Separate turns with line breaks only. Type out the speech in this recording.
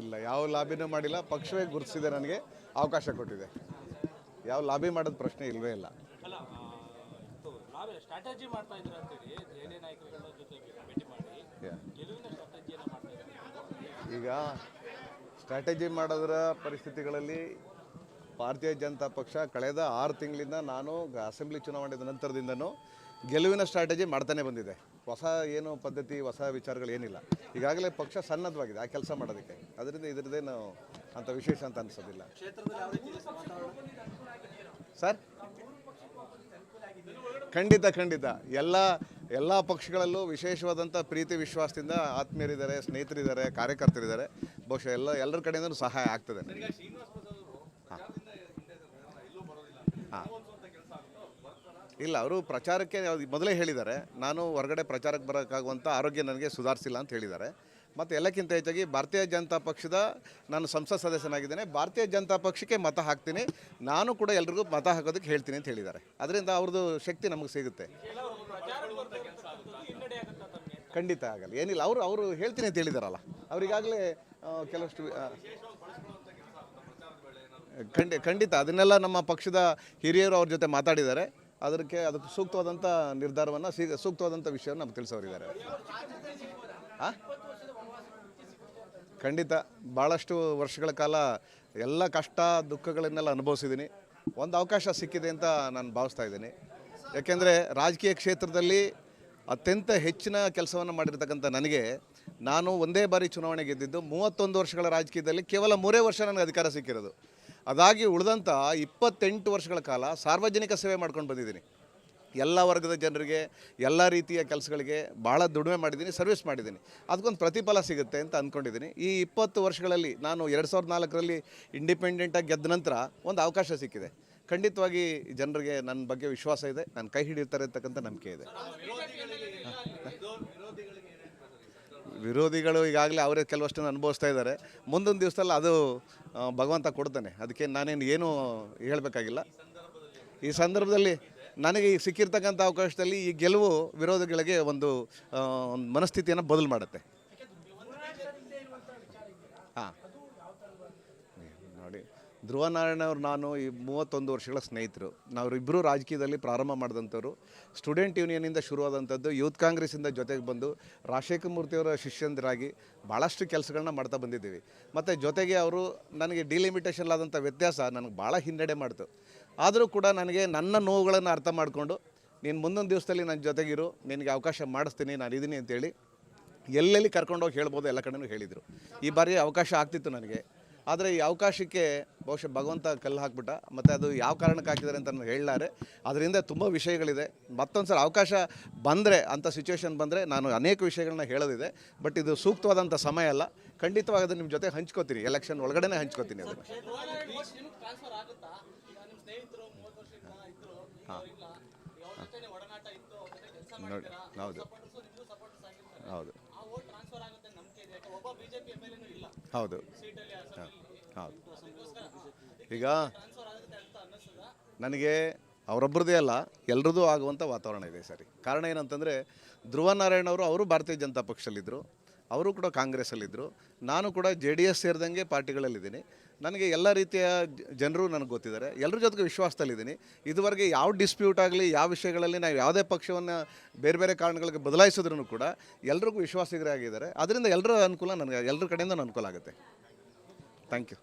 ಇಲ್ಲ ಯಾವ ಲಾಬಿನೂ ಮಾಡಿಲ್ಲ ಪಕ್ಷವೇ ಗುರುತಿಸಿದೆ ನನಗೆ ಅವಕಾಶ ಕೊಟ್ಟಿದೆ. ಯಾವ ಲಾಬಿ ಮಾಡೋದು ಪ್ರಶ್ನೆ ಇಲ್ವೇ ಇಲ್ಲ. ಈಗ ಸ್ಟ್ರಾಟಜಿ ಮಾಡೋದ್ರ ಪರಿಸ್ಥಿತಿಗಳಲ್ಲಿ ಭಾರತೀಯ ಜನತಾ ಪಕ್ಷ ಕಳೆದ ಆರು ತಿಂಗಳಿಂದ ನಾನು ಅಸೆಂಬ್ಲಿ ಚುನಾವಣೆ ನಂತರದಿಂದನೂ ಗೆಲುವಿನ ಸ್ಟ್ರಾಟಜಿ ಮಾಡ್ತಾನೆ ಬಂದಿದೆ. ಹೊಸ ಏನು ಪದ್ಧತಿ, ಹೊಸ ವಿಚಾರಗಳು ಏನಿಲ್ಲ. ಈಗಾಗಲೇ ಪಕ್ಷ ಸನ್ನದ್ಧವಾಗಿದೆ ಆ ಕೆಲಸ ಮಾಡೋದಕ್ಕೆ. ಅದರಿಂದ ಇದರದ್ದೇನು ಅಂತ ವಿಶೇಷ ಅಂತ ಅನಿಸೋದಿಲ್ಲ. ಸರ್? ಖಂಡಿತ ಖಂಡಿತ. ಎಲ್ಲ ಎಲ್ಲ ಪಕ್ಷಗಳಲ್ಲೂ ವಿಶೇಷವಾದಂಥ ಪ್ರೀತಿ ವಿಶ್ವಾಸದಿಂದ ಆತ್ಮೀಯರಿದ್ದಾರೆ, ಸ್ನೇಹಿತರಿದ್ದಾರೆ, ಕಾರ್ಯಕರ್ತರಿದ್ದಾರೆ. ಬಹುಶಃ ಎಲ್ಲ, ಎಲ್ಲರ ಕಡೆಯಿಂದ ಸಹಾಯ ಆಗ್ತದೆ ನನಗೆ. ಹಾಂ ಇಲ್ಲ, ಅವರು ಪ್ರಚಾರಕ್ಕೆ ಮೊದಲೇ ಹೇಳಿದ್ದಾರೆ, ನಾನು ಹೊರಗಡೆ ಪ್ರಚಾರಕ್ಕೆ ಬರೋಕ್ಕಾಗುವಂಥ ಆರೋಗ್ಯ ನನಗೆ ಸುಧಾರಿಸಿಲ್ಲ ಅಂತ ಹೇಳಿದ್ದಾರೆ. ಮತ್ತು ಎಲ್ಲಕ್ಕಿಂತ ಹೆಚ್ಚಾಗಿ ಭಾರತೀಯ ಜನತಾ ಪಕ್ಷದ ನಾನು ಸಂಸತ್ ಸದಸ್ಯನಾಗಿದ್ದೇನೆ, ಭಾರತೀಯ ಜನತಾ ಪಕ್ಷಕ್ಕೆ ಮತ ಹಾಕ್ತೀನಿ, ನಾನು ಕೂಡ ಎಲ್ರಿಗೂ ಮತ ಹಾಕೋದಕ್ಕೆ ಹೇಳ್ತೀನಿ ಅಂತ ಹೇಳಿದ್ದಾರೆ. ಅದರಿಂದ ಅವ್ರದ್ದು ಶಕ್ತಿ ನಮಗೆ ಸಿಗುತ್ತೆ. ಖಂಡಿತ ಆಗಲ್ಲ, ಏನಿಲ್ಲ, ಅವರು ಅವರು ಹೇಳ್ತೀನಿ ಅಂತ ಹೇಳಿದಾರಲ್ಲ ಅವರಿಗಾಗಲೇ ಕೆಲವಷ್ಟು ಖಂಡಿ, ಖಂಡಿತ, ಅದನ್ನೆಲ್ಲ ನಮ್ಮ ಪಕ್ಷದ ಹಿರಿಯರು ಅವ್ರ ಜೊತೆ ಮಾತಾಡಿದ್ದಾರೆ. ಅದಕ್ಕೆ ಅದಕ್ಕೆ ಸೂಕ್ತವಾದಂಥ ನಿರ್ಧಾರವನ್ನು ಸಿ ಸೂಕ್ತವಾದಂಥ ವಿಷಯವನ್ನು ನಮ್ಗೆ ತಿಳಿಸೋರಿದ್ದಾರೆ. ಖಂಡಿತ ಭಾಳಷ್ಟು ವರ್ಷಗಳ ಕಾಲ ಎಲ್ಲ ಕಷ್ಟ, ದುಃಖಗಳನ್ನೆಲ್ಲ ಅನುಭವಿಸಿದ್ದೀನಿ. ಒಂದು ಅವಕಾಶ ಸಿಕ್ಕಿದೆ ಅಂತ ನಾನು ಭಾವಿಸ್ತಾ ಇದ್ದೀನಿ. ಯಾಕೆಂದರೆ ರಾಜಕೀಯ ಕ್ಷೇತ್ರದಲ್ಲಿ ಅತ್ಯಂತ ಹೆಚ್ಚಿನ ಕೆಲಸವನ್ನು ಮಾಡಿರ್ತಕ್ಕಂಥ ನನಗೆ ನಾನು ಒಂದೇ ಬಾರಿ ಚುನಾವಣೆ ಗೆದ್ದಿದ್ದು ಮೂವತ್ತೊಂದು ವರ್ಷಗಳ ರಾಜಕೀಯದಲ್ಲಿ ಕೇವಲ ಮೂರೇ ವರ್ಷ ನನಗೆ ಅಧಿಕಾರ ಸಿಕ್ಕಿರೋದು. ಅದಾಗಿ ಉಳಿದಂಥ ಇಪ್ಪತ್ತೆಂಟು ವರ್ಷಗಳ ಕಾಲ ಸಾರ್ವಜನಿಕ ಸೇವೆ ಮಾಡ್ಕೊಂಡು ಬಂದಿದ್ದೀನಿ. ಎಲ್ಲ ವರ್ಗದ ಜನರಿಗೆ, ಎಲ್ಲ ರೀತಿಯ ಕೆಲಸಗಳಿಗೆ ಭಾಳ ದುಡಿಮೆ ಮಾಡಿದ್ದೀನಿ ಸರ್ವಿಸ್ ಮಾಡಿದ್ದೀನಿ. ಅದಕ್ಕೊಂದು ಪ್ರತಿಫಲ ಸಿಗುತ್ತೆ ಅಂತ ಅಂದ್ಕೊಂಡಿದ್ದೀನಿ ಈ ಇಪ್ಪತ್ತು ವರ್ಷಗಳಲ್ಲಿ ನಾನು ಎರಡು ಸಾವಿರದ ನಾಲ್ಕರಲ್ಲಿ ಇಂಡಿಪೆಂಡೆಂಟಾಗಿ ಗೆದ್ದ ನಂತರ ಒಂದು ಅವಕಾಶ ಸಿಕ್ಕಿದೆ. ಖಂಡಿತವಾಗಿ ಜನರಿಗೆ ನನ್ನ ಬಗ್ಗೆ ವಿಶ್ವಾಸ ಇದೆ, ನಾನು ಕೈ ಹಿಡಿಯುತ್ತಾರೆ ಅಂತಕ್ಕಂಥ ನಂಬಿಕೆ ಇದೆ. ವಿರೋಧಿಗಳು ಈಗಾಗಲೇ ಅವರೇ ಕೆಲವಷ್ಟನ್ನು ಅನುಭವಿಸ್ತಾ ಇದ್ದಾರೆ. ಮುಂದೊಂದು ದಿವಸದಲ್ಲಿ ಅದು ಭಗವಂತ ಕೊಡ್ತಾನೆ. ಅದಕ್ಕೆ ನಾನೇನು ಏನೂ ಹೇಳಬೇಕಾಗಿಲ್ಲ. ಈ ಸಂದರ್ಭದಲ್ಲಿ ನನಗೆ ಈ ಸಿಕ್ಕಿರ್ತಕ್ಕಂಥ ಅವಕಾಶದಲ್ಲಿ ಈ ಗೆಲುವು ವಿರೋಧಿಗಳಿಗೆ ಒಂದು ಮನಸ್ಥಿತಿಯನ್ನು ಬದಲು ಮಾಡುತ್ತೆ. ಹಾಂ. ನೋಡಿ ಅವರು ನಾನು ಈ ಮೂವತ್ತೊಂದು ವರ್ಷಗಳ ಸ್ನೇಹಿತರು. ನಾವಿಬ್ಬರು ರಾಜಕೀಯದಲ್ಲಿ ಪ್ರಾರಂಭ ಮಾಡಿದಂಥವ್ರು. ಸ್ಟೂಡೆಂಟ್ ಯೂನಿಯನಿಂದ ಶುರುವಾದಂಥದ್ದು, ಯೂತ್ ಕಾಂಗ್ರೆಸ್ಸಿಂದ ಜೊತೆಗೆ ಬಂದು ರಾಜಶೇಖರ ಮೂರ್ತಿಯವರ ಶಿಷ್ಯಂದರಾಗಿ ಭಾಳಷ್ಟು ಕೆಲಸಗಳನ್ನ ಮಾಡ್ತಾ ಬಂದಿದ್ದೀವಿ. ಮತ್ತು ಜೊತೆಗೆ ಅವರು ನನಗೆ ಡಿಲಿಮಿಟೇಷನ್ ಆದಂಥ ವ್ಯತ್ಯಾಸ ನನಗೆ ಭಾಳ ಹಿನ್ನಡೆ ಮಾಡ್ತು. ಆದರೂ ಕೂಡ ನನಗೆ ನನ್ನ ನೋವುಗಳನ್ನು ಅರ್ಥ ಮಾಡಿಕೊಂಡು, ನೀನು ಮುಂದೊಂದು ದಿವಸದಲ್ಲಿ ನನ್ನ ಜೊತೆಗಿರು, ನಿನಗೆ ಅವಕಾಶ ಮಾಡಿಸ್ತೀನಿ, ನಾನು ಇದ್ದೀನಿ ಅಂತೇಳಿ ಎಲ್ಲೆಲ್ಲಿ ಕರ್ಕೊಂಡೋಗಿ ಹೇಳ್ಬೋದು ಎಲ್ಲ ಕಡೆನೂ ಹೇಳಿದರು. ಈ ಬಾರಿ ಅವಕಾಶ ಆಗ್ತಿತ್ತು ನನಗೆ. ಆದರೆ ಈ ಅವಕಾಶಕ್ಕೆ ಬಹುಶಃ ಭಗವಂತ ಕಲ್ಲು ಹಾಕ್ಬಿಟ್ಟ. ಮತ್ತು ಅದು ಯಾವ ಕಾರಣಕ್ಕೆ ಹಾಕಿದ್ದಾರೆ ಅಂತ ನಾನು ಹೇಳಲಾರೆ. ಅದರಿಂದ ತುಂಬ ವಿಷಯಗಳಿದೆ. ಮತ್ತೊಂದು ಸಲ ಅವಕಾಶ ಬಂದರೆ ಅಂಥ ಸಿಚುವೇಶನ್ ಬಂದರೆ ನಾನು ಅನೇಕ ವಿಷಯಗಳನ್ನ ಹೇಳೋದಿದೆ. ಬಟ್ ಇದು ಸೂಕ್ತವಾದಂಥ ಸಮಯ ಅಲ್ಲ. ಖಂಡಿತವಾಗಿ ಅದು ನಿಮ್ಮ ಜೊತೆ ಹಂಚ್ಕೋತೀನಿ. ಎಲೆಕ್ಷನ್ ಒಳಗಡೆ ಹಂಚ್ಕೋತೀನಿ ಅದನ್ನು.
ಕೆಲಸ
ನೋಡಿ ಹೌದು. ಹೌದು. ಹೌದು. ಹೌದು. ಈಗ ನನಗೆ ಅವರೊಬ್ಬರದೇ ಅಲ್ಲ, ಎಲ್ರದ್ದು ಆಗುವಂಥ ವಾತಾವರಣ ಇದೆ ಸರಿ. ಕಾರಣ ಏನಂತಂದರೆ, ಧ್ರುವ ನಾರಾಯಣ ಅವರು ಅವರು ಭಾರತೀಯ ಜನತಾ ಪಕ್ಷದಲ್ಲಿದ್ದರು ಅವರು ಕೂಡ ಕಾಂಗ್ರೆಸ್ಸಲ್ಲಿದ್ದರು ನಾನು ಕೂಡ ಜೆ ಡಿ ಎಸ್ ಸೇರಿದಂಗೆ ಪಾರ್ಟಿಗಳಲ್ಲಿದ್ದೀನಿ. ನನಗೆ ಎಲ್ಲ ರೀತಿಯ ಜನರು ನನಗೆ ಗೊತ್ತಿದ್ದಾರೆ. ಎಲ್ಲರ ಜೊತೆಗೆ ವಿಶ್ವಾಸದಲ್ಲಿದ್ದೀನಿ. ಇದುವರೆಗೆ ಯಾವ ಡಿಸ್ಪ್ಯೂಟ್ ಆಗಲಿ, ಯಾವ ವಿಷಯಗಳಲ್ಲಿ ನಾವು ಯಾವುದೇ ಪಕ್ಷವನ್ನು ಬೇರೆ ಬೇರೆ ಕಾರಣಗಳಿಗೆ ಬದಲಾಯಿಸಿದ್ರು ಕೂಡ ಎಲ್ರಿಗೂ ವಿಶ್ವಾಸಿಗರೇ ಆಗಿದ್ದಾರೆ ಅದರಿಂದ ಎಲ್ಲರ ಅನುಕೂಲ ನನಗೆ ಎಲ್ಲರ ಕಡೆಯಿಂದ ಅನುಕೂಲ ಆಗುತ್ತೆ. Thank you